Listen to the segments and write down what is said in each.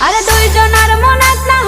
আরে দুইজনার মনে না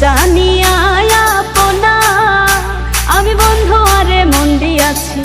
জানিয়া আপনা। আমি বন্ধু আরে মন দিয়াছি।